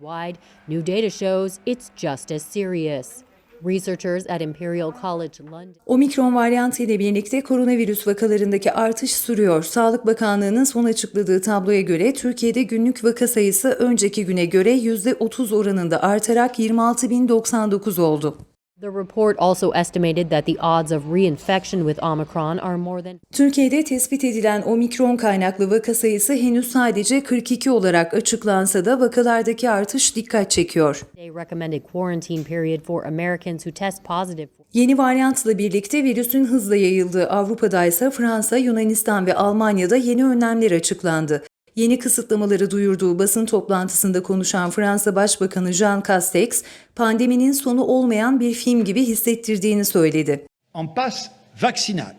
Wide, new data shows it's just as serious. Researchers at Imperial College London Omikron varyantı ile birlikte koronavirüs vakalarındaki artış sürüyor. Sağlık Bakanlığı'nın son açıkladığı tabloya göre Türkiye'de günlük vaka sayısı önceki güne göre %30 oranında artarak 26.099 oldu. The report also estimated that the odds of reinfection with Omicron are more than Türkiye'de tespit edilen omikron kaynaklı vaka sayısı henüz sadece 42 olarak açıklansa da vakalardaki artış dikkat çekiyor. a recommended quarantine period for Americans who test positive. Yeni varyantla birlikte virüsün hızla yayıldığı Avrupa'da ise Fransa, Yunanistan ve Almanya'da yeni önlemler açıklandı. Yeni kısıtlamaları duyurduğu basın toplantısında konuşan Fransa Başbakanı Jean Castex, pandeminin sonu olmayan bir film gibi hissettirdiğini söyledi. en passe vaccinale.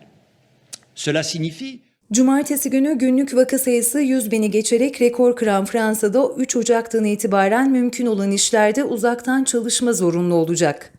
Cela signifie Cumartesi günü günlük vaka sayısı 100 bini geçerek rekor kıran Fransa'da 3 Ocak'tan itibaren mümkün olan işlerde uzaktan çalışma zorunlu olacak.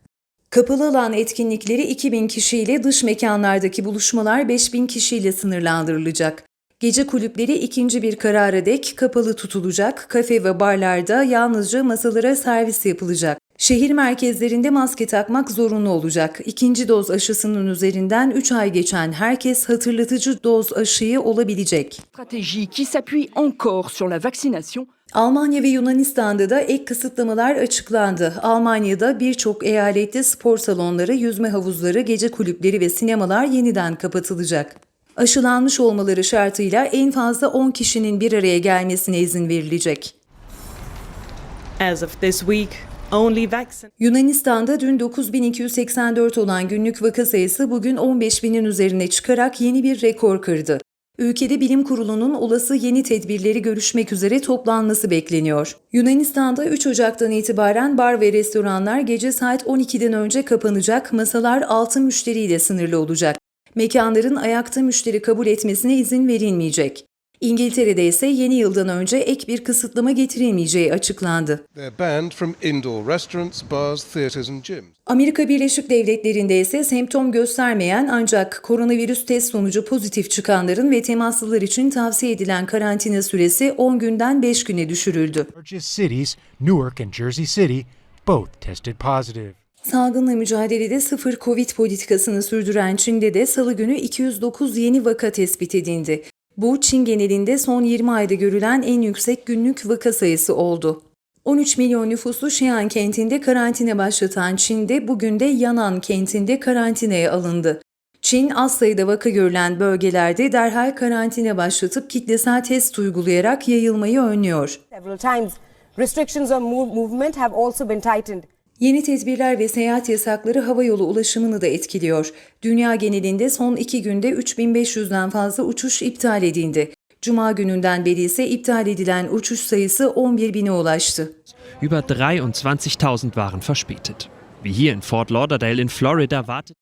Kapalı alan etkinlikleri 2000 kişiyle dış mekanlardaki buluşmalar 5000 kişiyle sınırlandırılacak. Gece kulüpleri ikinci bir karara dek kapalı tutulacak, kafe ve barlarda yalnızca masalara servis yapılacak. Şehir merkezlerinde maske takmak zorunlu olacak. İkinci doz aşısının üzerinden 3 ay geçen herkes hatırlatıcı doz aşıyı olabilecek. stratégie qui s'appuie encore sur la vaccination Almanya ve Yunanistan'da da ek kısıtlamalar açıklandı. Almanya'da birçok eyalette spor salonları, yüzme havuzları, gece kulüpleri ve sinemalar yeniden kapatılacak. Aşılanmış olmaları şartıyla en fazla 10 kişinin bir araya gelmesine izin verilecek. As of this week. Yunanistan'da dün 9284 olan günlük vaka sayısı bugün 15000'in üzerine çıkarak yeni bir rekor kırdı. Ülkede bilim kurulunun olası yeni tedbirleri görüşmek üzere toplanması bekleniyor. Yunanistan'da 3 Ocak'tan itibaren bar ve restoranlar gece saat 12'den önce kapanacak, masalar 6 müşteriyle sınırlı olacak. Mekanların ayakta müşteri kabul etmesine izin verilmeyecek. İngiltere'de ise yeni yıldan önce ek bir kısıtlama getirilmeyeceği açıklandı. Bars. Amerika Birleşik Devletleri'nde ise semptom göstermeyen ancak koronavirüs test sonucu pozitif çıkanların ve temaslılar için tavsiye edilen karantina süresi 10 günden 5 güne düşürüldü. cities, Newark and Jersey City, both tested positive. Salgınla mücadelede sıfır Covid politikasını sürdüren Çin'de de salı günü 209 yeni vaka tespit edildi. Bu Çin genelinde son 20 ayda görülen en yüksek günlük vaka sayısı oldu. 13 milyon nüfuslu Xi'an kentinde karantina başlatan Çin'de bugün de Yanan kentinde karantinaya alındı. Çin az sayıda vaka görülen bölgelerde derhal karantina başlatıp kitlesel test uygulayarak yayılmayı önlüyor. Yeni tedbirler ve seyahat yasakları havayolu ulaşımını da etkiliyor. Dünya genelinde son iki günde 3500'den fazla uçuş iptal edildi. Cuma gününden beri ise iptal edilen uçuş sayısı 11 bine ulaştı. Über 23.000 waren verspätet. Wie hier in Fort Lauderdale in Florida wartet